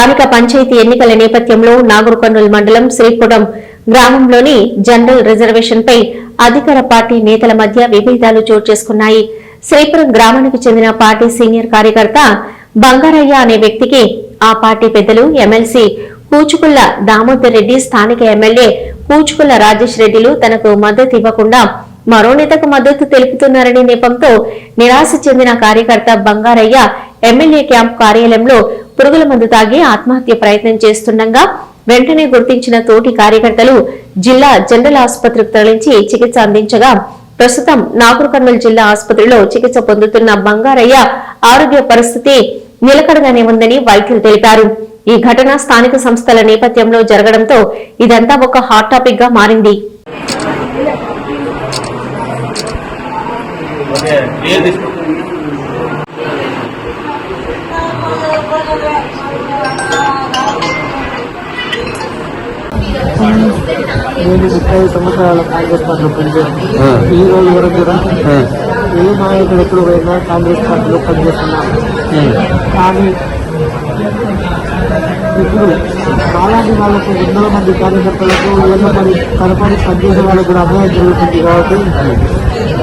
స్థానిక పంచాయతీ ఎన్నికల నేపథ్యంలో నాగర్కర్నూలు మండలం శ్రీపురం గ్రామంలోని జనరల్ రిజర్వేషన్ పై అధికార పార్టీ నేతల మధ్య విభేదాలు చోటు చేసుకున్నాయి. శ్రీపురం గ్రామానికి చెందిన పార్టీ సీనియర్ కార్యకర్త బంగారయ్య అనే వ్యక్తికి ఆ పార్టీ పెద్దలు ఎమ్మెల్సీ కూచుకుల్ల దామోదర్ రెడ్డి స్థానిక ఎమ్మెల్యే కూచుకుల్ల రాజేష్ రెడ్డిలు తనకు మద్దతు ఇవ్వకుండా మరో నేతకు మద్దతు తెలుపుతున్నారనే నెపంతో నిరాశ చెందిన కార్యకర్త బంగారయ్య ఎమ్మెల్యే క్యాంప్ కార్యాలయంలో పురుగుల మందు తాగి ఆత్మహత్య ప్రయత్నం చేస్తుండగా వెంటనే గుర్తించిన తోటి కార్యకర్తలు జిల్లా జనరల్ ఆసుపత్రికి తరలించి చికిత్స అందించగా ప్రస్తుతం నాగర్ కర్నూలు జిల్లా ఆసుపత్రిలో చికిత్స పొందుతున్న బంగారయ్య ఆరోగ్య పరిస్థితి నిలకడగానే ఉందని వైద్యులు తెలిపారు. ఈ ఘటన స్థానిక సంస్థల నేపథ్యంలో జరగడంతో ఇదంతా ఒక హాట్ టాపిక్గా మారింది ఓకే నేను ముప్పై సంవత్సరాల కాంగ్రెస్ పార్టీలో పనిచేస్తాను ఈ రోజు వరకు కూడా ఏ నాయకుడు ఎప్పుడు పోయినా కాంగ్రెస్ పార్టీలో పనిచేస్తున్నాను. కానీ ఇప్పుడు అలాంటి వాళ్ళకు వందల మంది కార్యకర్తలకు వేల మంది కనపడి పనిచేసే వాళ్ళకు కూడా అన్యాయం జరుగుతుంది కాబట్టి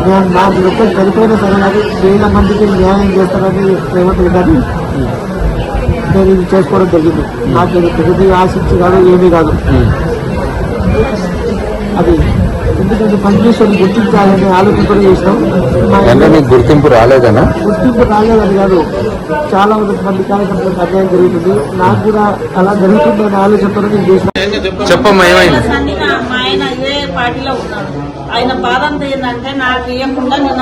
నేను నాకు ఒక్కరు చనిపోయిన సరే వేల మందికి న్యాయం చేస్తానని రేవంత్ రెడ్డి గారు నేను ఇది చేసుకోవడం జరిగింది. నాకు ఇది ఆశించి కాదు ఏమీ కాదు. అది ఎందుకంటే పనిచేసేది గుర్తించాలని ఆలోచన కూడా చేసినాం. మా అంటే నీకు గుర్తింపు రాలేదనా? గుర్తింపు రాలేదని కాదు. చాలా మంది కార్యకర్తలకు అన్యాయం జరుగుతుంది నాకు కూడా అలా జరుగుతుందనే ఆలోచనతో నేను చేసిన. చెప్పమ్మా ఏమైంది? ఆయన ఇదే పార్టీలో ఉన్నాడు ఆయన బాధ అంతా ఏంటంటే నాకు ఇవ్వకుండా నిన్న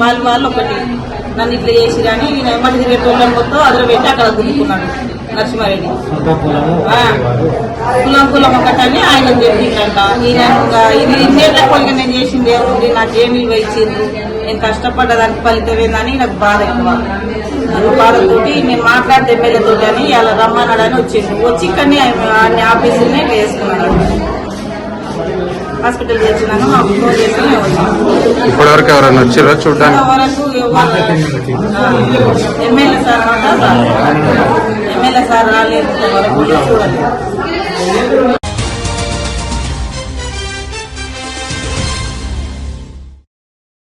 వాళ్ళు వాళ్ళు ఒకటి నన్ను ఇట్లా చేసి కానీ నేను ఎమ్మటి తిరిగేటోళ్ళని మొత్తం అదిలో పెట్టి అక్కడ గుద్దుకున్నాడు నరసింహారెడ్డి. కులం కులం ఒకటని ఆయన చెప్పిందంట ఈయన ఇది ఇన్నేళ్ళ కొలిగా నేను చేసింది ఏముంది నాకేమి ఇవ్వ ఇచ్చింది నేను కష్టపడ్డ దానికి ఫలితం ఏందని నాకు బాధ ఎక్కువ. నాకు బాధతోటి నేను మాట్లాడితే ఎమ్మెల్యేతో అని అలా రమ్మన్నాడని వచ్చింది వచ్చి ఇక్కడనే ఆయన ఆఫీసులనే వేసుకున్నాను హాస్పిటల్ ఫోన్ చేసి ఇప్పటివరకు ఎవరైనా వచ్చారో చూడడానికి? ఎమ్మెల్యే సార్ ఎమ్మెల్యే సార్ రాలేదు చూడండి